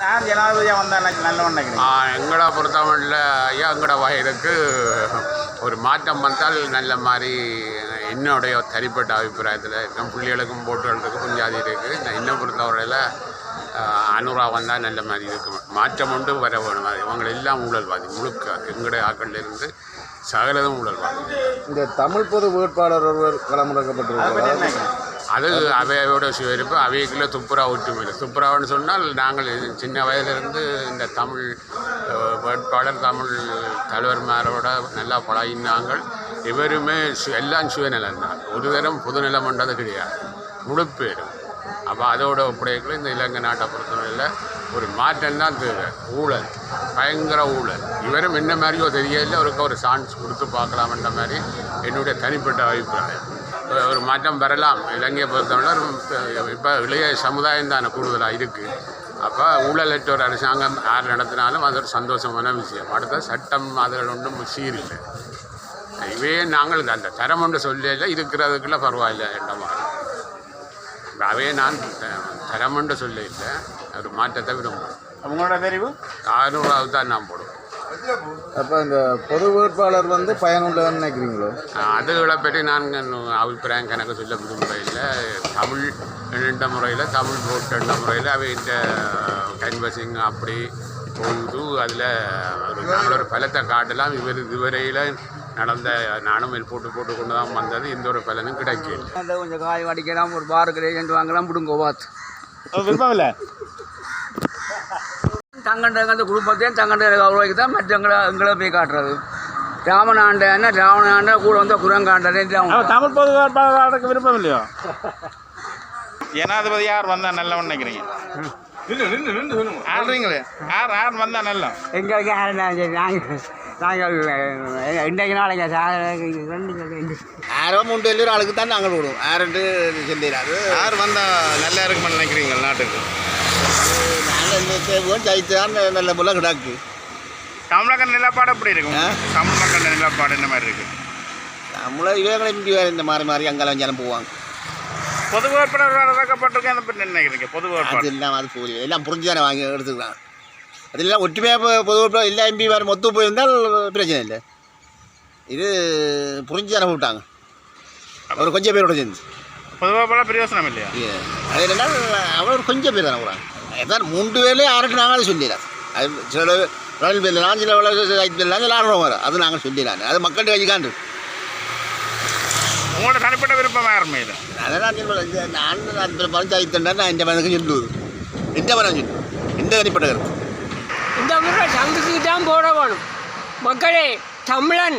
நான் ஜனாதிபதியாக வந்தால் நல்லவன் நினைக்கிறேன் எங்களை பொறுத்தவரையில் ஐயா எங்களோட வயதுக்கு ஒரு மாற்றம் வந்தால் நல்ல மாதிரி என்னுடைய தனிப்பட்ட அபிப்பிராயத்தில் என் பிள்ளைகளுக்கும் போட்டுகளுக்கு குஞ்சாதி இருக்குது நான் இன்னும் பொறுத்தவரையில் அனுரா வந்தால் நல்ல மாதிரி இருக்கும். மாற்றம் ஒன்று வர வேணும். அது இவங்க எல்லாம் ஊழல்வாதி முழுக்க எங்களுடைய ஆக்கள்ல இருந்து சகலதும் ஊழல்வாதி. இந்த தமிழ் பொது வேட்பாளர் ஒருவர் அதை என்ன களமிறக்கப்பட்டிருக்கிறார் அது அவையோட சிவரிப்பு அவைக்குள்ளே துப்புரா ஒற்றுமையில் துப்புரான்னு சொன்னால் நாங்கள் சின்ன வயதிலிருந்து இந்த தமிழ் வேட்பாளர் தமிழ் தலைவர்மாரோட நல்லா பழகினாங்கள் இவருமே சு- எல்லாம் சுயநலம் தான் ஒரு தரம் பொதுநலம் பண்ணுறது கிடையாது. முழு பேரும். அப்போ அதோட ஒப்படைக்குள்ள இந்த இலங்கை நாட்டை பொறுத்தவரையில் ஒரு மாற்றம் தான் தேவை. ஊழல். பயங்கர ஊழல். இவரும் என்ன மாதிரியோ தெரியல அவருக்கு ஒரு சான்ஸ் கொடுத்து பார்க்கலாம்ன்ற மாதிரி என்னுடைய தனிப்பட்ட அபிப்பிராயம். ஒரு- மாற்றம் வரலாம். இலங்கையை பொறுத்தவரை இப்போ இளைய சமுதாயம் தானே கூடுதலாக இருக்குது அப்போ ஊழலற்ற ஒரு அரசாங்கம் யார் நடத்தினாலும் அது ஒரு சந்தோஷமான விஷயம். அடுத்த சட்டம் அதில் ஒன்றும் சீரில்லை இவே நாங்கள் அந்த தரம் ஒன்று சொல்லல இருக்கிறதுக்குள்ள பரவாயில்ல மாதிரி. அவே நான் தரம் ஒன்று சொல்ல இல்லை ஒரு மாற்றத்தை விரும்புகிறேன். உங்களோட தெரிவு? ஆறுநூறாவது தான் நான் போடுவேன். அப்போ இந்த பொது வேட்பாளர் வந்து பயனுள்ளதுன்னு நினைக்கிறீங்களோ? அதுகளை பற்றி நான் அபிப்பிராயம் கணக்கு சொல்ல விரும்புகிறேன் தமிழ் என்ற முறையில் தமிழ் போட் என்ற முறையில் அவை இந்த கன்வசிங் அப்படி போகுது. அதில் ஒரு ஒரு பலத்தை காட்டலாம். இவர் இதுவரையில் நடந்த நானும் போட்டு போட்டு கொண்டு தான் வந்தது. இந்த ஒரு பலனும் கிடைக்கல. கொஞ்சம் காய் வடிக்கலாம் ஒரு பாருக்கு வாங்கலாம் பிடுங்க பார்த்து விருப்பம் இல்லை தங்கண்ட அந்த குடும்பத்தையும் தங்கண்ட கௌரவிக்கு தான் மற்றவங்களை எங்களை போய் காட்டுறது. ராமனாண்டன்னா ராவணாண்ட கூட வந்து குரங்காண்டனே தமிழ் பொது வேட்பாளருக்கு விருப்பம் இல்லையோ ஜனாதிபதி யார் வந்தால் நல்லவன் நினைக்கிறீங்க? ஆடுறீங்களே? யார் யார் வந்தால் நல்ல எங்களுக்கு யாரும் நாங்கள் நாங்கள் இன்றைக்கு நாளைக்கு ரெண்டு யாரோ மூன்று எழுபது ஆளுக்கு தான் நாங்கள் விடுவோம் யாருன்ட்டு சொல்லிடாது யார் வந்தால் நல்லா இருக்குமென்னு நினைக்கிறீங்க நாட்டுக்கு? தான் நல்ல முள்ள கிடாக்கு தமிழக நிலப்பாடு எப்படி இருக்கும்? தமிழக நிலப்பாடு என்ன மாதிரி இருக்கு? நம்மள இவங்களை இங்கே வேறு இந்த மாறி மாறி அங்கெல்லாம் வந்தாலும் போவாங்க. பொது வேட்பாளர் இறக்கப்பட்டிருக்கேன் அதை பற்றி என்ன நினைக்கிறீங்க? பொது அது வேட்பாளர் எல்லாம் அது போலி எல்லாம் புரிஞ்சு தானே வாங்கி எடுத்துக்கலாம் அதெல்லாம் ஒற்றுமையாக பொது வேட்பாளர் எல்லா எம்பி வேறு மொத்தம் போயிருந்தால் பிரச்சனை இல்லை. இது புரிஞ்சு தானே விட்டாங்க அவர் கொஞ்சம் பேரோட சேர்ந்து. பொது வேட்பாளர் பிரயோசனம் இல்லையா? அது என்னன்னா அவர் கொஞ்சம் பேர் தானே விடுறாங்க அதான் மூன்று பேர்லேயே யாருக்கு நாங்கள் சொல்லிடலாம். அது சில ரயில் பேர்லாம் சில பேர்லாம் சில ஆர்வம் வரும். அது நாங்கள் சொல்லிடலாம் அது மக்கள்கிட்ட வச்சுக்காண்டு. உங்களோட தனிப்பட்ட விருப்பம் யாருமே இல்லை. அதெல்லாம் நான் நான் பணம் சாய்த்தேன்டா நான் இந்த மனதுக்கு சொல்லுவது. எந்த மனம் சொல்லு எந்த தனிப்பட்ட கருத்து. இந்த முறை சங்குக்கு தான் போட வேணும். மக்களே தமிழன்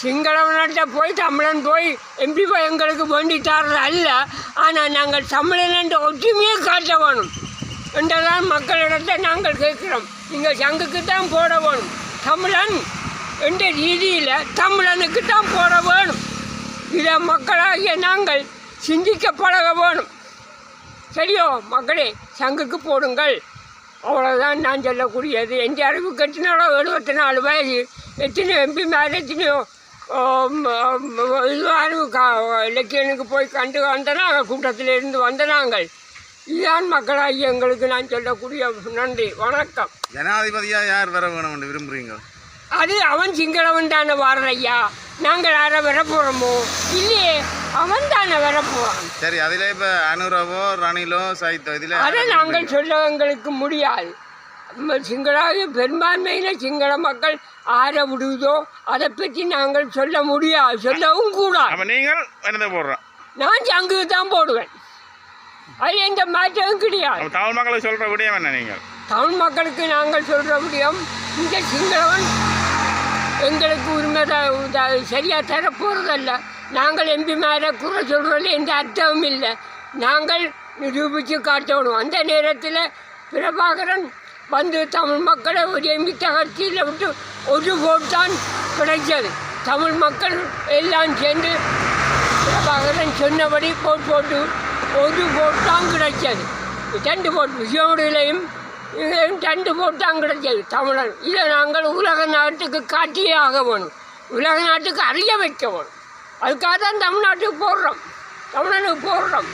சிங்களவன்கிட்ட போய் தமிழன் போய் எம்பி போய் எங்களுக்கு வேண்டி தர்றது அல்ல. ஆனால் நாங்கள் தமிழன் என்ற ஒற்றுமையை காட்ட வேணும். என்றதான் மக்களிடத்தை நாங்கள் கேட்கிறோம். நீங்கள் சங்குக்கு தான் போட வேணும்? தமிழன் என்ற ரீதியில் தமிழனுக்கு தான் போட வேணும். இதை மக்களாகிய நாங்கள் சிந்திக்க பழக வேணும். சரியோ மக்களே சங்குக்கு போடுங்கள். அவ்வளோதான் நான் சொல்லக்கூடியது. எந்த அறிவு கட்டினாலோ எழுபத்தி நாலு வயசு எத்தனையோ எம்பி மேலே எத்தனையோ இதுவாக அறிவு கா இலக்கியனுக்கு போய் கண்டு வந்தனாங்க கூட்டத்தில் இருந்து வந்த நாங்கள். இதுதான் மக்களாகி எங்களுக்கு நான் சொல்லக்கூடிய நன்றி வணக்கம். ஜனாதிபதியாக யார் வர வேணும்னு விரும்புகிறீங்க அது அவன் சிங்களவன் தானே வாரலையா? நாங்கள் யாரை வர போகிறோமோ இல்லையே அவன் தானே வர போகிறான் சரி அதில் இப்போ அனுரவோ ரணிலோ சாய்த்தோ இதில் அதை நாங்கள் சொல்ல எங்களுக்கு முடியாது. நம்ம சிங்களாக பெரும்பான்மையில் சிங்கள மக்கள் ஆற விடுவதோ அதை பற்றி நாங்கள் சொல்ல முடியாது சொல்லவும் கூடாது. அப்போ நீங்கள் என்னதை போடுறோம். நான் சங்குக்கு தான் போடுவேன். அது எந்த மாற்றமும் கிடையாது தமிழ் மக்களுக்கு சொல்கிற விடயம் என்ன நீங்கள்? தமிழ் மக்களுக்கு நாங்கள் சொல்கிற முடியும் இந்த சிங்களவன் எங்களுக்கு உரிமை த- த- சரியா தரப்போகிறதல்ல நாங்கள் எம்பி மேலே குறை சொல்கிறதுல எந்த அர்த்தமும் இல்லை. நாங்கள் நிரூபித்து காட்டணும். அந்த நேரத்தில் பிரபாகரன் வந்து தமிழ் மக்களை ஒரு எம்பி தகர்ச்சியில் விட்டு ஒரு ஓட் தான் கிடைச்சது. தமிழ் மக்கள் எல்லாம் சேர்ந்து பிரபாகரன் சொன்னபடி போட் போட்டு ஒரு போட் தான் கிடைச்சது. ரெண்டு போட் விஷயமுடையிலையும் இதையும் ரெண்டு போட் தான் கிடைச்சது. தமிழன் இதை நாங்கள் உலக நாட்டுக்கு காட்டியே ஆக வேணும். உலக நாட்டுக்கு அறிய வைக்க வேணும். அதுக்காக தான் தமிழ்நாட்டுக்கு போடுறோம். தமிழனுக்கு போடுறோம்.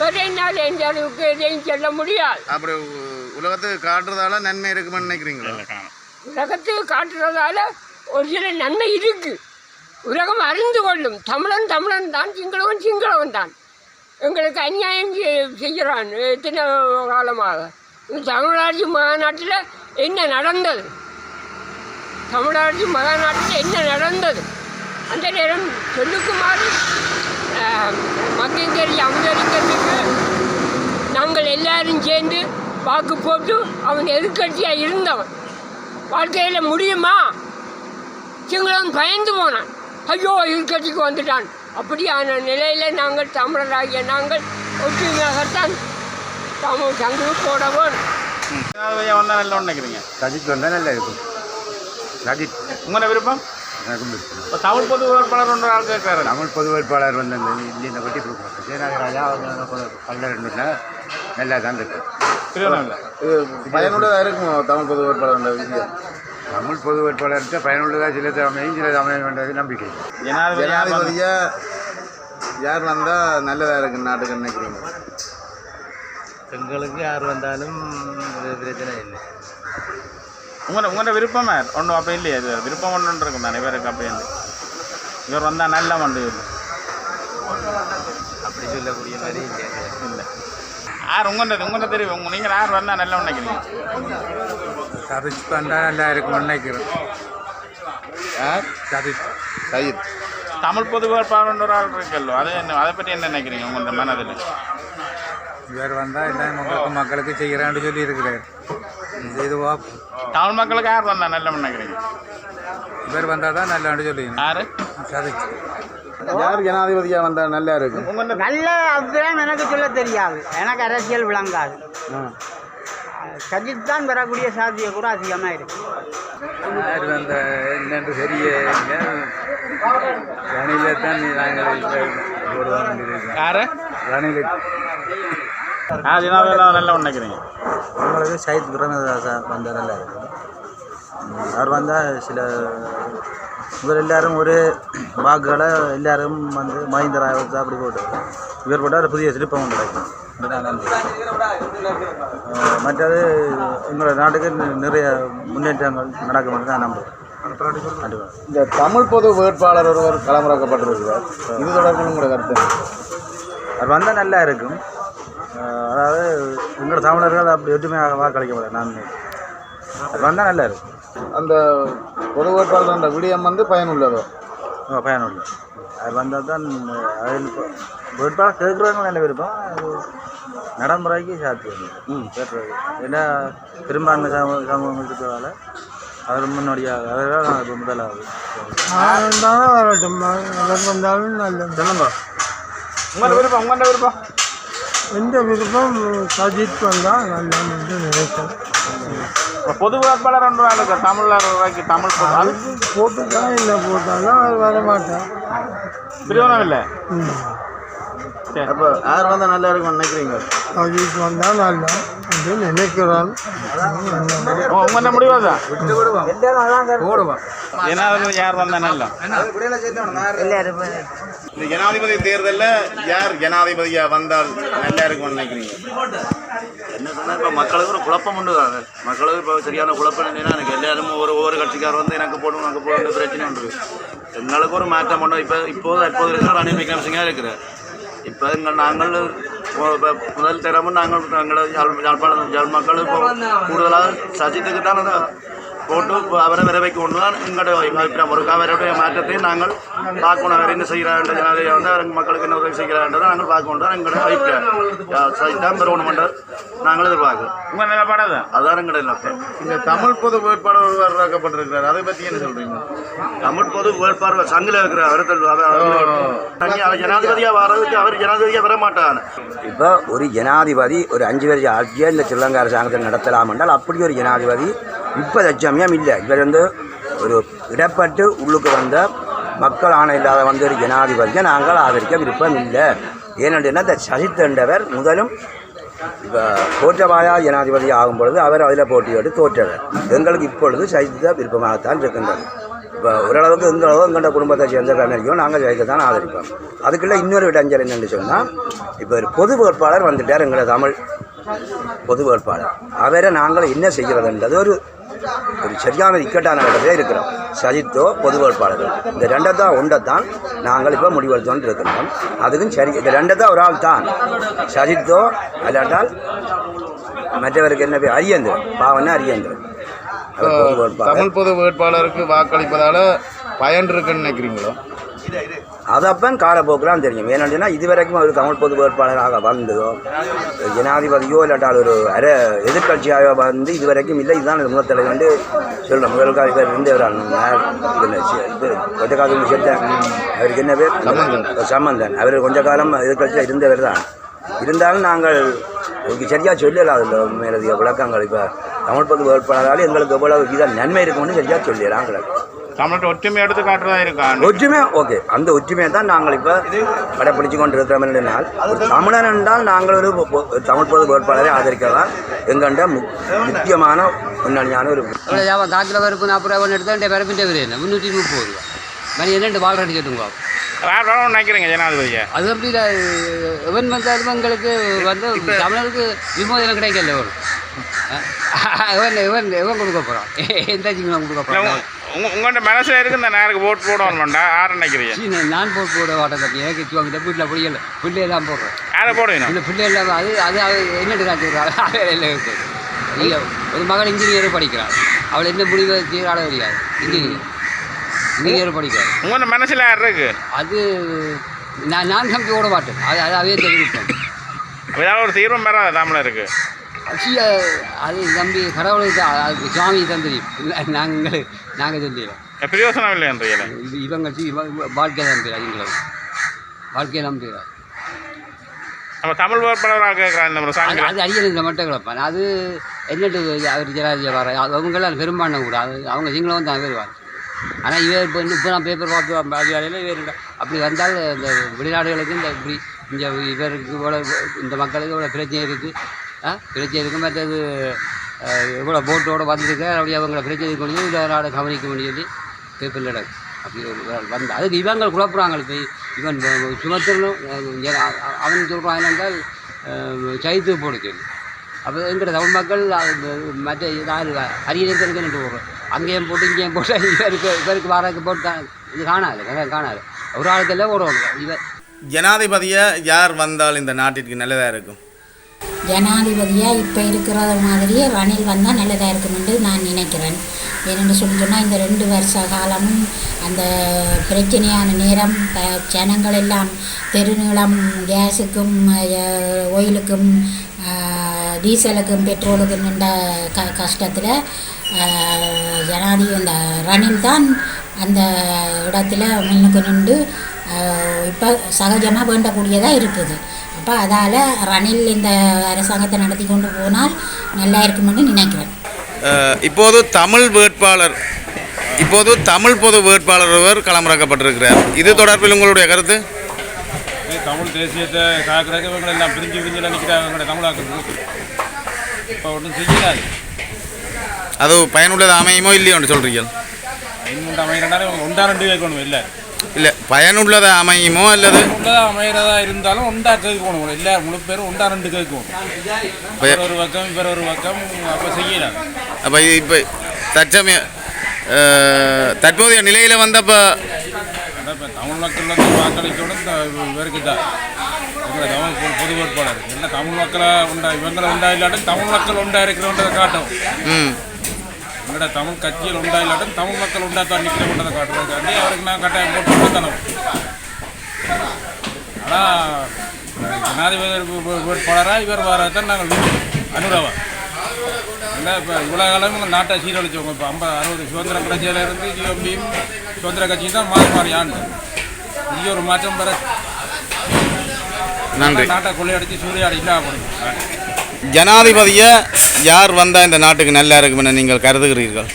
வேற என்னால் எந்த அளவுக்கு எதையும் சொல்ல முடியாது. அப்படி உலகத்துக்கு காட்டுறதால நன்மை இருக்குமென்னு நினைக்கிறீங்களா? காணும். உலகத்துக்கு காட்டுறதால ஒரு சில நன்மை இருக்கு. உலகம் அறிந்து கொள்ளும். தமிழன் தமிழன் தான் சிங்களவன் சிங்களவன் தான் எங்களுக்கு அநியாயம் செய்கிறான் எத்தனை காலமாக. இந்த தமிழாட்சி மாநாட்டில் என்ன நடந்தது? தமிழாட்சி மகாநாட்டில் என்ன நடந்தது? அந்த நேரம் சொல்லுக்குமாறு மங்கேரி அமுதரிக்கிறதுக்கு நாங்கள் எல்லாரும் சேர்ந்து வாக்கு போட்டு அவன் எதிர்கட்சியாக இருந்தவன். வாழ்க்கையில் முடியுமா? சிங்களவன் பயந்து போனான். ஐயோ எதிர்கட்சிக்கு வந்துட்டான். அப்படியான நிலையில் நாங்கள் தமிழராகிய நாங்கள் ஒற்றுமையாகத்தான் தமிழ் சங்கு போட வேணும் ஜனாதிபதியா வந்தா நல்லா நினைக்கிறீங்க? சஜித் வந்தால் நல்லா இருக்கும். சஜித் உங்களோட விருப்பம்? எனக்கும் இருக்கும் இப்போ தமிழ் பொது வேட்பாளர் ஒன்று ஆள் கேட்குறாரு. தமிழ் பொது வேட்பாளர் வந்து அந்த இந்த கொட்டி கொடுக்குறாங்க கல்ல ரெண்டுல நல்லா தான் இருக்கு இல்லை பயனுள்ளதாக இருக்கும். தமிழ் பொது வேட்பாளர் விஷயம்? தமிழ் பொது வேட்பாளர்கிட்ட பயனுள்ளதாக சில அமையும் சில அமைய வேண்டியது நம்பிக்கை. ஜனாதிபதி யார் வந்தால் நல்லதாக இருக்கு நாட்டுக்கு நினைக்கிறீங்க? எங்களுக்கு யார் வந்தாலும் ஒரு பிரச்சனை இல்லை. உங்களோட உங்களோட விருப்பம் ஒன்றும் அப்போ இல்லையா இது விருப்பம் ஒன்று இருக்கும் தானே இவருக்கு அப்படி இல்லை. இவர் வந்தால் நல்ல வண்டு அப்படி சொல்லக்கூடிய மாதிரி இல்லை. இல்லை யார் உங்கள்கிட்ட உங்கள்கிட்ட தெரியும் உங்க நீங்கள் யார் வந்தால் நல்ல நினைக்கிறீங்க? சதிச்சு வந்தால் நல்லா இருக்கும் நினைக்கிறேன் யார் சதிச்சு. சஜித் தமிழ் பொது வேட்பாளர் ஒரு ஆள் இருக்கல்லோ அதை என்ன அதை பற்றி என்ன நினைக்கிறீங்க உங்களோட மனதில்? இவர் வந்தால் எல்லாம் உங்களுக்கு மக்களுக்கு செய்கிறான்னு சொல்லி இருக்கிறார் செய்து வா தமிழ் மக்களுக்கு யார் வந்தால் நல்ல நினைக்கிறீங்க? இவர் வந்தால் தான் நல்லான்னு சொல்லி யார்? சதிச்சு. யார் ஜனாதிபதியாக வந்தால் நல்லா இருக்கும்? நல்ல அபிப்பிராயம் எனக்கு சொல்ல தெரியாது. எனக்கு அரசியல் விளங்காது. சஜித் தான் பெறக்கூடிய சாத்தியம் கூட அதிகமாக இருக்கு. யார் வந்த என்னென்று தெரிய ரணில தான் நாங்கள் யார்? ரணில. யார் ஜனாதிபதி நல்ல நினைக்கிறீங்க உங்களுக்கு சைத் பிரமதாசா வந்தால் நல்லா இருக்கும் ம், அவர் வந்தால் சில இவர் எல்லாரும் ஒரு வாக்குகளை எல்லாரும் வந்து மஹிந்த ராஜபக்சே அப்படி போட்டு. இவர் போட்டால் புதிய சிற்பம் கிடைக்கும். மற்றது எங்களோட நாட்டுக்கு நிறைய முன்னேற்றங்கள் நடக்கும் தான் நம்புகிறேன். இந்த தமிழ் பொது வேட்பாளர் ஒருவர் களமிறக்கப்பட்டிருக்கிறார். இது தொடர்பில் உங்களோட கருத்து? அவர் வந்தால் நல்லா இருக்கும். அதாவது எங்களோட தமிழர்கள் அப்படி ஒற்றுமையாக வாக்களிக்க முடியாது நான் அவர் வந்தால் நல்லா இருக்கும். அந்த பொது வேட்பாளர் விடயம் வந்து பயனுள்ளதோ? பயனுள்ள அவர் வந்தால் தான் அதில் வேட்பாளர் கேட்குறவங்க நல்ல விருப்பம் அது நடைமுறைக்கு சாத்தியம். ம். கேட்டுறது ஏன்னா பெரும்பான்மை சமூக சமூகம் இருக்கிறதால அவர் முன்னோடியாக அதெல்லாம் இப்போ முதலாவது. வரட்டும். வந்தாலும் நல்லது. சொல்லுங்க. உங்களோட விருப்பம் உங்களோட விருப்பம்? எந்த விருப்பம் சஜித் வந்தால் நல்லா இப்போ பொது வேட்பாளர் ஒன்று ஆள் இருக்கு தமிழர் தமிழ் அது போட்டுதான் இல்லை போட்டாலும் அவர் வரமாட்டார் பிரியோகம் இல்லை? அப்போ யார் வந்தால் நல்லா இருக்கும் நினைக்கிறீங்க? சஜித் வந்தால் நல்லா நினைக்கிறான் உங்களோட முடிவு தான் ஜனாதிபதி யார் வந்தால் நல்லா? இந்த ஜனாதிபதி தேர்தலில் யார் ஜனாதிபதியாக வந்தால் நல்லா இருக்கும்னு நினைக்கிறீங்க? என்ன சொன்னால் இப்போ மக்களுக்கு ஒரு குழப்பம் உண்டு தான். மக்களுக்கு இப்போ சரியான குழப்பம் என்னன்னா எனக்கு எல்லாரும் ஒரு ஒவ்வொரு கட்சிக்கார் வந்து எனக்கு போடும் எனக்கு போடும் பிரச்சனை உண்டு. எங்களுக்கு ஒரு மாற்றம் உண்டு. இப்போ இப்போது தற்போது இருக்கிற ரணில் விக்ரமசிங்காக இருக்கிறார். இப்போ எங்கள் நாங்கள் இப்போ முதல் தரமும் நாங்கள் எங்களை மக்கள் இப்போ கூடுதலாக சஜித்துக்கு தான் போட்டு அவரை வர வைக்க கொண்டு தான் எங்களோட அபிப்பிராயம். ஒரு அவருடைய மாற்றத்தை நாங்கள் பார்க்கணும். அவர் என்ன செய்கிறார் ஜனாதிபதி வந்து அவர் மக்களுக்கு என்ன உதவி செய்கிறான்றதை நாங்கள் பார்க்கணும் தான் எங்களோட அபிப்பிராயம். தான் பெறணுமென்றது நாங்கள் எதிர்பார்க்கிறோம் உங்கள் நிலப்பாடு தான் அதான் எங்களோட இலக்கம் இந்த தமிழ் பொது வேட்பாளர் ஒருவர் இறக்கப்பட்டிருக்கிறார் அதை பற்றி என்ன சொல்கிறீங்க தமிழ் பொது வேட்பாளர் சங்கில் இருக்கிற அவர்கள் அவர் ஜனாதிபதியாக வர்றதுக்கு அவர் ஜனாதிபதியாக வர மாட்டார். இப்போ ஒரு ஜனாதிபதி ஒரு அஞ்சு வருஷம் ஆட்சியாக இந்த ஸ்ரீலங்கா அரசாங்கத்தை நடத்தலாம் என்றால் அப்படி ஒரு ஜனாதிபதி இப்போ தற்சமயம் இல்லை. இவர் வந்து ஒரு இடப்பட்டு உள்ளுக்கு வந்த மக்கள் ஆணை இல்லாத வந்த ஒரு ஜனாதிபதியை நாங்கள் ஆதரிக்க விருப்பம் இல்லை. ஏனென்றால் இந்த சசித் என்றவர் முதலும் இப்போ தோற்றவாயா ஜனாதிபதி ஆகும் பொழுது அவர் அதில் போட்டியோடு தோற்றவர். எங்களுக்கு இப்பொழுது சசித்த விருப்பமாகத்தான் இருக்கின்றது. இப்போ ஓரளவுக்கு எங்களோ எங்கள்ட குடும்பத்தை சேர்ந்த கண்ணறியும் நாங்கள் ஜெயிக்க தான் ஆதரிப்போம். அதுக்குள்ள இன்னொரு இடைஞ்சல் என்னென்னு சொன்னால் இப்போ ஒரு பொது வேட்பாளர் வந்துட்டார் எங்களை தமிழ் பொது வேட்பாளர். அவரை நாங்கள் என்ன செய்கிறதுன்றது ஒரு ஒரு சரியான இக்கட்டான இடத்துல இருக்கிறோம். சஜித்தோ பொது வேட்பாளர்கள். இந்த ரெண்டை தான் ஒன்றை தான் நாங்கள் இப்போ முடிவெடுத்தோன்னு இருக்கிறோம். அதுக்கும் சரி இந்த ரெண்டை தான் ஒரு ஆள் தான் சஜித்தோ அல்லாட்டால் மற்றவருக்கு என்ன பேர்? அரியந்திரன் பாவனா அரியந்திரன் பொது வேட்பாளர். தமிழ் பொது வேட்பாளருக்கு வாக்களிப்பதால பயன் இருக்குன்னு நினைக்கிறீங்களோ? அதப்பன் காலப்போக்கெலாம் தெரியும். ஏன்னா இதுவரைக்கும் அவர் தமிழ் பொது வேட்பாளராக வந்ததோ ஜனாதிபதியோ இல்லாட்டால் ஒரு அர எதிர்கட்சியாக வந்து இதுவரைக்கும் இல்லை. இதுதான் முதல் தலைவர் வந்து சொல்கிறேன் முதல் காலத்தில் இருந்தவர் இது கொஞ்ச காலம் சேர்த்தேன் அவருக்கு என்ன பேர்? சம்பந்தன். அவர் கொஞ்ச காலம் எதிர்கட்சியாக இருந்தவர் தான். இருந்தாலும் நாங்கள் உங்களுக்கு சரியாக சொல்லலாம் அதில் மேலதிக விளக்கங்கள். இப்போ தமிழ் பொது வேட்பாளரால் எங்களுக்கு எவ்வளவு வித நன்மை இருக்கும்னு சரியாக சொல்லிடலாம் எங்களுக்கு தமிழ்நாட்டு ஒற்றுமை எடுத்து காட்டுறதா இருக்கான் ஒற்றுமை ஓகே அந்த ஒற்றுமையை தான் நாங்கள் இப்போ கடைப்பிடிச்சு கொண்டு இருக்கிறோம் ஒரு தமிழன் என்றால் நாங்கள் ஒரு தமிழ் பொது வேட்பாளரை ஆதரிக்கலாம் எங்கண்ட மு முக்கியமான முன்னணியான ஒரு காக்கில் பருப்பு நாற்பது ரூபா எடுத்து விலை என்ன? முந்நூற்றி முப்பது ரூபா. மணி என்னண்டு வாழ் அடிச்சுட்டுங்க யார் வேணும் நினைக்கிறீங்க ஜனாதிபதியை? அது அப்படி எவன் வந்தாலும் எங்களுக்கு வந்து தமிழருக்கு விமோசனம் கிடைக்கல ஒரு. இவன் இவன் இவன் கொடுக்க போகிறான் எந்த கொடுக்க போகிறான் உங்க உங்கள்கிட்ட மனசுல இருக்கு இந்த நேருக்கு போட் போடணும்டா யார் நினைக்கிறீங்க? நான் போட்டு போட மாட்டேன் தம்பி எனக்கு வச்சு வாங்கிட்ட வீட்டில் பிள்ளைகள் பிள்ளையெல்லாம் போடுறேன். யாரை போடுவீங்க இந்த பிள்ளைகள் அது அது அது என்னட்டு காட்சி இல்லை இல்லை ஒரு மகள் இன்ஜினியர் படிக்கிறாள் அவள் என்ன முடிவு செய்யறாளோ தெரியாது. இன்ஜினியர் இன்ஜினியர் படிக்கிறாள் உங்க மனசுல யார் இருக்கு? அது நான் நான் நம்பி ஓட மாட்டேன். அது அது அவையே தெரிவிப்பேன். ஏதாவது ஒரு தீர்வும் பெறாத தமிழருக்கு சில அது நம்பி கடவுளுக்கு தான் அது சுவாமி தான் தெரியும் இல்லை நாங்கள் நாங்கள் சொல்லிடுறோம் பிரயோசனம் இல்லைன்றீங்க இது இவங்க வாழ்க்கை நம்புகிறார் எங்களுக்கு வாழ்க்கையை நம்புகிறார் நம்ம தமிழ் வேட்பாளராக இந்த ஒரு அது அது அரியணை மட்டும் கிடப்பான். அது என்னட்டு அவர் ஜனாதிபதி வர அவங்களாம் பெரும்பான்மை கூட. அது அவங்க சிங்களம் தான் வருவார் ஆனால் இவர் இப்போ இப்போ நான் பேப்பர் பார்த்து அதிகாலையில் இவர் இல்ல. அப்படி வந்தால் இந்த வெளிநாடுகளுக்கு இந்த இப்படி இங்கே இவருக்கு இவ்வளோ இந்த மக்களுக்கு இவ்வளோ பிரச்சனை இருக்குது ஆ? பிரச்சனை இருக்குது மற்றது அஹ், இவ்வளோ போட்டோட வந்திருக்க அப்படி அவங்கள பிரச்சனை முடியும் இந்த நாடு கவனிக்க முடியும் பேப்பர் நடக்கு. அப்படி ஒரு வந்து. அதுக்கு இவங்க குழப்புறாங்க இப்போ. இவன் சுமத்திரனும் அவன் சொல்கிறான் என்னென்றால் சைத்து போட சொல்லி அப்போ எங்கிட்ட தமிழ் மக்கள் மற்ற யார் அரியணைக்கு நின்று போடுறோம் அங்கேயும் போட்டு இங்கேயும் போட்டு இவருக்கு இவருக்கு வாரக்கு போட்டு கா- இது காணாது காணாது. ஒரு ஆளுக்கெல்லாம் ஓடுவாங்க. இவர் ஜனாதிபதியாக யார் வந்தால் இந்த நாட்டிற்கு நல்லதாக இருக்கும்? ஜனாதிபதியாக இப்போ இருக்கிற மாதிரியே ரணில் வந்தால் நல்லதாக இருக்கணும்னு நான் நினைக்கிறேன். என்னென்னு சொல்லி சொன்னால் இந்த ரெண்டு வருஷ காலமும் அந்த பிரச்சனையான நேரம் ஜனங்கள் எல்லாம் தெருநீளம் கேஸுக்கும் ஒயிலுக்கும் டீசலுக்கும் பெட்ரோலுக்கும் நின்ற க கஷ்டத்தில் ஜனாதிபதி இந்த ரணில் தான் அந்த இடத்துல முன்னுக்கு நின்று இப்போ சகஜமாக வேண்டக்கூடியதாக இருக்குது. அப்போ அதால் ரணில் இந்த அரசாங்கத்தை நடத்தி கொண்டு போனால் நல்லா இருக்குமென்னு நினைக்கிறேன். இப்போது தமிழ் வேட்பாளர் இப்போது தமிழ் பொது வேட்பாளர் ஒருவர் களமிறக்கப்பட்டிருக்கிறார். இது தொடர்பில் உங்களுடைய கருத்து? தமிழ் தேசியத்தை காக்கிறதுக்கு இவங்க எல்லாம் பிரிஞ்சு பிரிஞ்சு நினைக்கிறாங்க தமிழாக்கிறது இப்போ ஒன்றும் செய்யலாது அது பயனுள்ளது அமையுமோ இல்லையோன்னு சொல்கிறீங்க இன்னும் அமைகிறனால ஒன்றா ரெண்டு கேட்கணும் இல்லை. இல்லை பயனுள்ளது அமையுமோ அல்லது? ஒன்றா அமைகிறதா இருந்தாலும் ஒன்றா கேட்கணும் எல்லா முழு பேரும் ஒன்றா ரெண்டு இப்ப- இவர் ஒரு பக்கம் இவர் ஒரு பக்கம் அப்போ செய்யலாம் அப்போ இப்போ தற்சமய அஹ், தற்போதைய நிலையில் வந்தப்போ இப்போ தமிழ் மக்கள் வந்து வாக்களிக்கணும் இந்த இவருக்கு தான் தமிழ் பொது- வேட்பாளர். என்ன தமிழ் மக்களை உண்டா இவங்களை உண்டா இல்லாட்டும் தமிழ் மக்கள் உண்டா இருக்கிறவன்றதை காட்டும். ம் எங்களோட தமிழ் கட்சியில் உண்டா இல்லாட்டும் தமிழ் மக்கள் உண்டா தான் நிற்கிறவன்றதை காட்டுறதுக்காண்டி அவருக்கு நான் கட்டாயம் போட்டு தரணும் ஆனால் ஜனாதிபதி வேட்பாளராக இவர் வரதான் நாங்கள் அனுரவா. இல்லை இப்போ இவ்வளோ காலம் இவங்க நாட்டை சீரழிச்சவங்க இப்போ ஐம்பது அறுபது சுதந்திர கட்சியில் இருந்து ஜிஎம்பியும் சுதந்திர கட்சியும் தான் மாறி மாறி ஆண்டு. இங்கே ஒரு மாற்றம் பெற நன்றி. நாட்டை கொள்ளையடிச்சு சூறையாடி இல்லாம போடுங்க ஜனாதிபதியை யார் வந்தால் இந்த நாட்டுக்கு நல்லா இருக்குமென நீங்கள் கருதுகிறீர்கள்?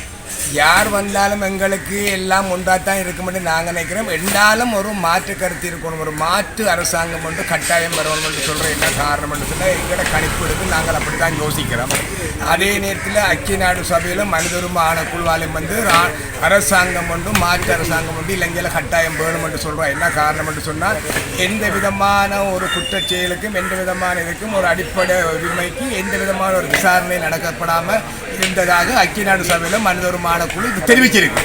யார் வந்தாலும் எங்களுக்கு எல்லாம் ஒன்றாக தான் இருக்குமென்று நாங்கள் நினைக்கிறோம். என்னாலும் ஒரு மாற்று கருத்து இருக்கணும். ஒரு மாற்று அரசாங்கம் ஒன்று கட்டாயம் வரணும் என்று சொல்கிற என்ன காரணம் என்று சொன்னால் எங்களோட கணிப்பு எடுத்து நாங்கள் அப்படி தான் யோசிக்கிறோம். அதே நேரத்தில் ஐக்கிய நாடு சபையில் மனித உரிமை ஆணைக்குழுவாலையும் வந்து அரசாங்கம் ஒன்று மாற்று அரசாங்கம் வந்து இலங்கையில் கட்டாயம் வேணும் என்று சொல்கிறோம் என்ன காரணம் என்று சொன்னால் எந்த விதமான ஒரு குற்றச் செயலுக்கும் எந்த விதமான இதுக்கும் ஒரு அடிப்படை உரிமைக்கு எந்த விதமான ஒரு விசாரணை நடக்கப்படாமல் இருந்ததாக ஐக்கிய நாடு சபையில் மனித குழு இது தெரிவிச்சிருக்கு.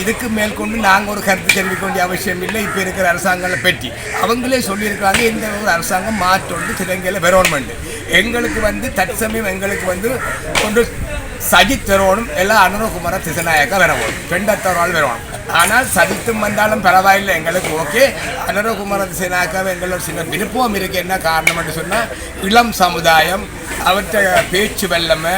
இதுக்கு மேற்கொண்டு நாங்கள் ஒரு கருத்து தெரிவிக்க வேண்டிய அவசியம் இல்லை. இப்போ இருக்கிற அரசாங்கங்களை பற்றி. அவங்களே சொல்லியிருக்காங்க இந்த ஒரு அரசாங்கம் மாற்றொண்டு சிலங்கையில் வெரோன்மெண்ட் எங்களுக்கு வந்து தற்சமயம் எங்களுக்கு வந்து ஒன்று சஜித் வரணும் எல்லாம் அனுரகுமார திசநாயக்கா வரணும் பெண்டத்தவரால் வரணும் ஆனால் சஜித்தும் வந்தாலும் பரவாயில்லை எங்களுக்கு ஓகே. அனுரகுமார திசநாயக்காவை எங்களோட சின்ன விருப்பம் இருக்குது என்ன காரணம் என்று சொன்னால் இளம் சமுதாயம் அவற்றை பேச்சு வெள்ளமை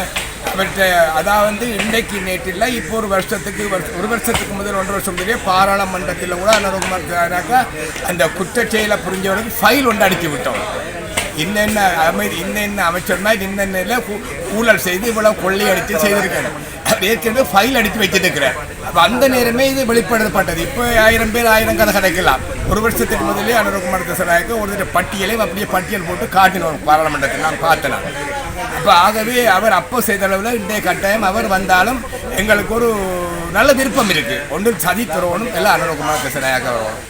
அவற்றை அதாவது இன்றைக்கு நேற்றில் இப்போ ஒரு வருஷத்துக்கு ஒரு வருஷத்துக்கு முதல் ஒன்றரை வருஷம் முதலே பாராளுமன்றத்தில் கூட அனுரகுமார் அந்த குற்றச்செயலை புரிஞ்சவனுக்கு ஃபைல் ஒன்று அடித்து விட்டோம். இன்னென்ன அமைதி இன்னென்ன அமைச்சர்னா இன்னென்ன ஊழல் செய்து இவ்வளோ கொள்ளையடித்து செய்திருக்காரு அவர் ஏற்கனவே ஃபைல் அடித்து வச்சிருக்கிறார் அப்போ அந்த நேரமே இது வெளிப்படுத்தப்பட்டது. இப்போ ஆயிரம் பேர் ஆயிரம் கதை கிடைக்கலாம் ஒரு வருஷத்துக்கு முதலே அனுரகுமார் தசராயக்கு ஒரு பட்டியலை அப்படியே பட்டியல் போட்டு காட்டினோம் பாராளுமன்றத்தில். நான் பார்த்தேன். இப்போ ஆகவே அவர் அப்போ செய்த அளவில் இன்றைய கட்டாயம் அவர் வந்தாலும் எங்களுக்கு ஒரு நல்ல விருப்பம் இருக்கு. ஒன்று சதி துறவனும் எல்லாம் அனுரகுமார் தசராயாக வரணும்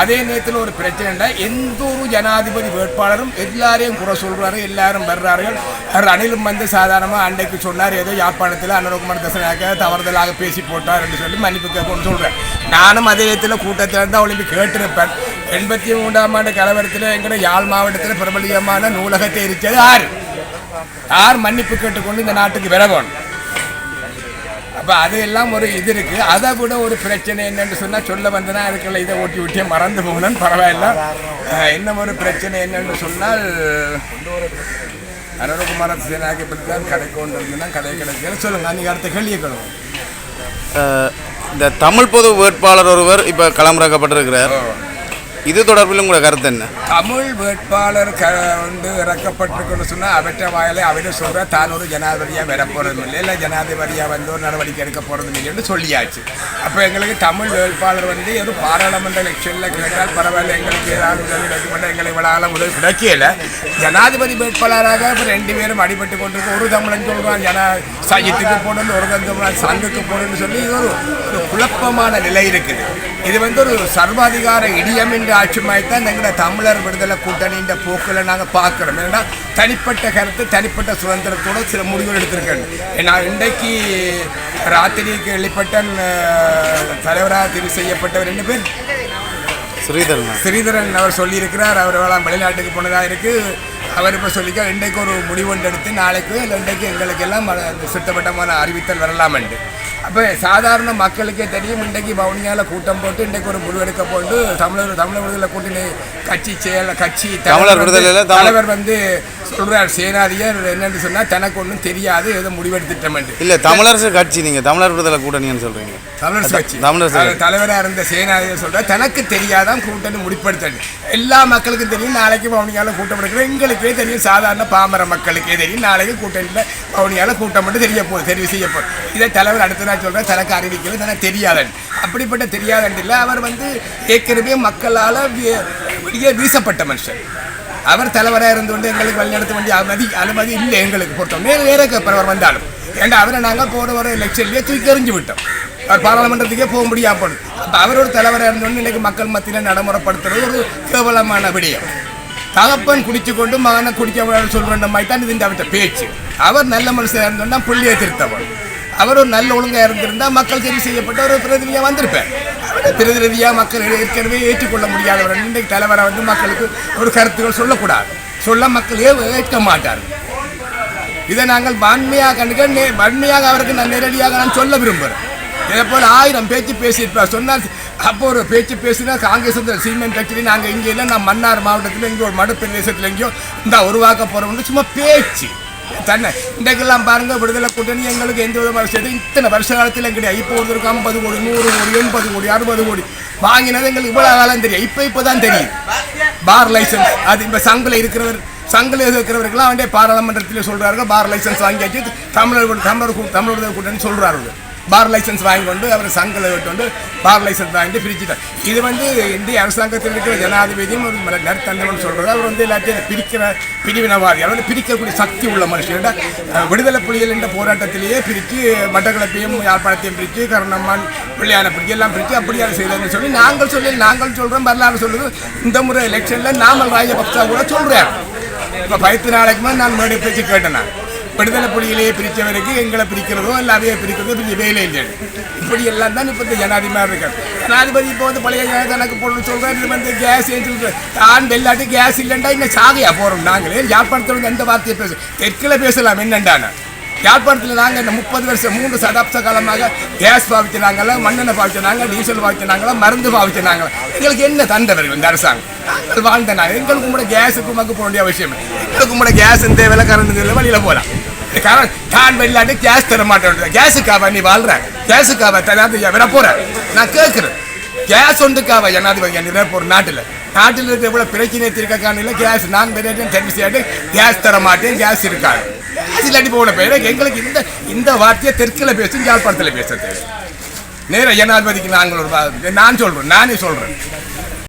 அதே நேரத்தில் ஒரு பிரச்சனைண்டா எந்த ஒரு ஜனாதிபதி வேட்பாளரும் எல்லாரையும் குறை சொல்றாரு எல்லாரும் வர்றார்கள். ரணிலும் வந்து சாதாரணமாக அன்றைக்கு சொன்னார் ஏதோ யாழ்ப்பாணத்தில் அனுரகுமார் தசனாக்க தவறுதலாக பேசி போட்டார் என்று சொல்லி மன்னிப்பு கேட்கணும்னு சொல்கிறேன் நானும் அதே நேரத்தில் கூட்டத்தில் இருந்து அவளுக்கு கேட்டிருப்பேன். எண்பத்தி மூன்றாம் ஆண்டு கலவரத்தில் எங்கட யாழ் மாவட்டத்தில் பிரபலியமான நூலகத்தை இருக்கிறது யார்? யார் மன்னிப்பு கேட்டுக்கொண்டு இந்த நாட்டுக்கு வர வேணும் அப்போ அது எல்லாம் ஒரு இது இருக்கு. அதை விட ஒரு பிரச்சனை என்னன்னு சொன்னால் சொல்ல வந்தனா அதுக்குள்ள இதை ஓட்டி விட்டே மறந்து போகணும். பரவாயில்ல. இன்னும் ஒரு பிரச்சனை என்னன்னு சொன்னால் அனுரகுமார சேனாக்கு பற்றி தான் கடை கொண்டு இருந்ததுன்னா கடை கிடைக்கல சொல்லுங்க நீங்கள் அடுத்த கேள்வியை இந்த தமிழ் பொது வேட்பாளர் ஒருவர் இப்போ களமிறக்கப்பட்டிருக்கிறார். இது தொடர்பிலும் கூட கருத்து என்ன? தமிழ் வேட்பாளர் க வந்து இறக்கப்பட்டிருக்குன்னு சொன்னால் அவற்றை வாயிலே அவரே சொல்கிற தான் ஒரு ஜனாதிபதியாக வர போகிறதும் இல்லை இல்லை ஜனாதிபதியாக வந்து ஒரு நடவடிக்கை எடுக்க போகிறதும் இல்லைன்னு சொல்லியாச்சு. அப்போ எங்களுக்கு தமிழ் வேட்பாளர் வந்து எதுவும் பாராளுமன்ற எலெக்ஷனில் கேட்டால் பரவாயில்ல எங்களுக்கு ஏதாவது உதவி கிடைக்கும் எங்களை விடாத உதவி கிடைக்கல. ஜனாதிபதி வேட்பாளராக இப்போ ரெண்டு பேரும் அடிபட்டு கொண்டிருக்க ஒரு தமிழன் சொல்கிறான் ஜனா சஜித்துக்கு போடணும் ஒரு தமிழன் சங்குக்கு போடணும்னு சொல்லி இது ஒரு ஒரு குழப்பமான நிலை இருக்குது. இது வந்து ஒரு சர்வாதிகார இடியம் ஆட்சி மாதிரி தான் எங்களோட தமிழர் விடுதலை கூட்டணின்ற போக்கில் நாங்கள் பார்க்குறோம். ஏன்னா தனிப்பட்ட கருத்து தனிப்பட்ட சுதந்திரத்தோட சில முடிவுகள் எடுத்திருக்கேன் நான் இன்றைக்கு ராத்திரி கேள்விப்பட்ட தலைவராக தெரிவு செய்யப்பட்டவர் ரெண்டு பேர். ஸ்ரீதரன். ஸ்ரீதரன் அவர் சொல்லியிருக்கிறார் அவர் எல்லாம் வெளிநாட்டுக்கு போனதாக இருக்குது அவர் இப்போ சொல்லிக்க இன்றைக்கு ஒரு முடிவு ஒன்று எடுத்து நாளைக்கு இல்லை இன்றைக்கு எங்களுக்கு எல்லாம் திட்டவட்டமான அறிவித்தல் வரலாமெண்டு அப்போ சாதாரண மக்களுக்கே தெரியும். இன்றைக்கு வவுனியாவில் கூட்டம் போட்டு இன்றைக்கு ஒரு முடிவெடுக்க போட்டு தமிழர் தமிழர் விடுதலை கூட்டணி கட்சி செயல கட்சி தலைவர் வந்து- சொல்றார் சேனாதியர் என்னன்னு சொன்னால் தனக்கு ஒன்றும் தெரியாது ஏதோ முடிவெடுத்துட்டோம்ட்டு இல்லை தமிழரசு கட்சி நீங்கள் தமிழர் விடுதலை கூட்டணின்னு சொல்கிறீங்க தமிழரசு கட்சி. தமிழரசு தலைவராக இருந்த சேனாதிபதி சொல்ற தனக்கு தெரியாதான் கூட்டணி முடிப்படுத்தது எல்லா மக்களுக்கும் தெரியும் நாளைக்கு பவுனியால கூட்டம் எடுக்கிற எங்களுக்கே தெரியும் சாதாரண பாமர மக்களுக்கே தெரியும். நாளைக்கு கூட்டணியில் பவுனியால கூட்டம் மட்டும் தெரிய போகுது தெரிவு செய்ய போகுது. இதை தலைவர் அடுத்த நாள் சொல்ற தனக்கு அறிவிக்கல தனக்கு தெரியாதன். அப்படிப்பட்ட தெரியாதன் இல்லை அவர் வந்து ஏற்கனவே மக்களால் வெளியே வீசப்பட்ட மனுஷன். அவர் தலைவராக இருந்து கொண்டு எங்களுக்கு வழிநடத்த வேண்டிய அனுமதி அனுமதி இல்லை எங்களுக்கு. பொறுத்தவரை வேறு வேற அவர் வந்தாலும். ஏன்னா அவரை நாங்கள் போன வர எலெக்ஷன்லேயே தூக்கி எறிஞ்சு விட்டோம். அவர் பாராளுமன்றத்துக்கே போக முடியாம போடும் அப்போ அவரோட தலைவராக இருந்தோன்னு இன்றைக்கு மக்கள் மத்தியில் நடைமுறைப்படுத்துறது ஒரு கேவலமான விடயம். தகப்பன் குடிச்சு கொண்டு மகனை குடிக்க சொல்ற மாதிரி தான் இது அவர்கிட்ட பேச்சு. அவர் நல்ல மனுஷனாக இருந்தோம்னா புள்ளியை திருத்தவர் அவர் ஒரு நல்ல ஒழுங்காக இருந்திருந்தா மக்கள் தெரிவு செய்யப்பட்ட ஒரு பிரதிநிதியாக வந்திருப்பார். அவரை பிரதிநிதியாக மக்கள் ஏற்கனவே ஏற்றுக்கொள்ள முடியாதவர் இன்றைக்கு தலைவரை வந்து மக்களுக்கு ஒரு கருத்துக்கள் சொல்லக்கூடாது. சொல்ல மக்களே ஏற்க மாட்டார்கள். இதை நாங்கள் வன்மையாக கண்டுக்க நே- வன்மையாக அவருக்கு நான் நேரடியாக நான் சொல்ல விரும்புகிறேன். இதே போல் ஆயிரம் பேச்சு பேசியிருப்பார். சொன்னால் அப்போ ஒரு பேச்சு பேசினா காங்கிரஸ் இந்த சீமெண்ட் ஃபேக்டரி நாங்கள் இங்கே இல்லை. நான் மன்னார் மாவட்டத்தில் இங்கே ஒரு மடு பிரதேசத்தில் எங்கேயோ இந்த உருவாக்க போகிறோம்னு சும்மா பேச்சு. தன்னை இன்றைக்கெல்லாம் பாருங்க விடுதலை கூட்டணி எங்களுக்கு எந்த விதமான விஷயத்தையும் இத்தனை வருஷ காலத்தில் கிடையாது இப்போ ஒரு ஐம்பது கோடி நூறு கோடி எண்பது கோடி அறுபது கோடி வாங்கினது எங்களுக்கு இவ்வளோ காலம் தெரியும் இப்போ இப்போ தான் தெரியும் பார் லைசன்ஸ் அது இப்போ சங்கில் இருக்கிறவர் சங்கில் இருக்கிறவர்கள்லாம் அவன் பாராளுமன்றத்தில் சொல்கிறார்கள் பார் லைசன்ஸ் வாங்கியாச்சு தமிழர் தமிழர் தமிழர் கூட்டணி சொல்கிறார்கள் பார் லைசன்ஸ் வாங்கி கொண்டு அவர் சங்கலை விட்டு வந்து பார் லைசன்ஸ் வாங்கிட்டு பிரிச்சுட்டார். இது வந்து இந்திய அரசாங்கத்தில் இருக்கிற ஜனாதிபதியும் ஒரு ம- சொல்கிறது அவர் வந்து எல்லாத்தையும் பிரிக்கிற பிரிவினவாதி. அவர் வந்து பிரிக்கக்கூடிய சக்தி உள்ள மனுஷன். விடுதலை புலிகள் என்ற போராட்டத்திலேயே பிரித்து மட்டக்களப்பையும் யாழ்ப்பாணத்தையும் பிரித்து கருணம்மான் பிள்ளையான பிரித்து எல்லாம் பிரித்து அப்படியான செய்ததுன்னு சொல்லி நாங்கள் சொல்லி நாங்கள் சொல்கிறோம் வரலாறு சொல்லுது. இந்த முறை எலெக்ஷனில் நாமல் ராஜபக்சா கூட சொல்கிறார் இப்போ பத்து நாளைக்கு மேலே நான் மேடை பேச்சு கேட்டேன் விடுதலை புலிகளையே பிரித்தவருக்கு எங்களை பிரிக்கிறதோ இல்லை அவையை பிரிக்கிறதோ பெரிய வேலை இல்லை. இப்படி எல்லாம் தான் இப்போ இந்த ஜனாதிபதி இருக்கார். ஜனாதிபதி இப்போ வந்து பழைய கணக்கு போடணும்னு சொல்கிறார் இது வந்து கேஸ் சொல்கிறார் தான் வெள்ளாட்டு கேஸ் இல்லைண்டா இங்கே சாகையா போகிறோம் நாங்களே? யாழ்ப்பாணத்தில் வந்து எந்த வார்த்தையை பேச தெற்கில் பேசலாம் என்னண்டான? யாழ்ப்பாணத்தில் நாங்கள் இந்த முப்பது வருஷம் மூன்று சதாப்த காலமாக கேஸ் பாவிச்சினாங்களா மண்ணெண்ணெய் பாவிச்சினாங்க டீசல் பாவிச்சினாங்களா மருந்து பாவிச்சினாங்களா எங்களுக்கு என்ன தந்தவர் இந்த அரசாங்கம்? நாங்கள் வாழ்ந்த நாங்கள் எங்களுக்கு கூட கேஸுக்கு மக்கு போக வேண்டிய அவசியம் எங்களுக்கு கூட கேஸ் இந்த கரண்ட் தேவையில்ல வழியில் போகலாம். தான் வெளியாட்டு கேஸ் தர மாட்டேன். கேஸுக்காவா நீ வாழ்ற. கேஸுக்காக தராது விட போற. நான் கேட்குறேன் கேஸ் ஒன்றுக்காக ஜனாதிபதி நீ ஒரு நாட்டில். நாட்டில் இருக்கிற இவ்வளோ பிரச்சனை தீர்க்க காணியில் கேஸ் நான் பெரியட்டும் சர்வீஸ் ஆகிட்டு கேஸ் தர மாட்டேன் கேஸ் இருக்காது. கேஸ் இல்லாட்டி போன பேர் எங்களுக்கு இந்த இந்த வார்த்தையை தெற்கில் பேசும் யாழ்ப்பாணத்தில் பேச தேவை நேர ஜனாதிபதிக்கு நாங்கள் ஒரு வா- நான் சொல்கிறேன் நானே சொல்கிறேன்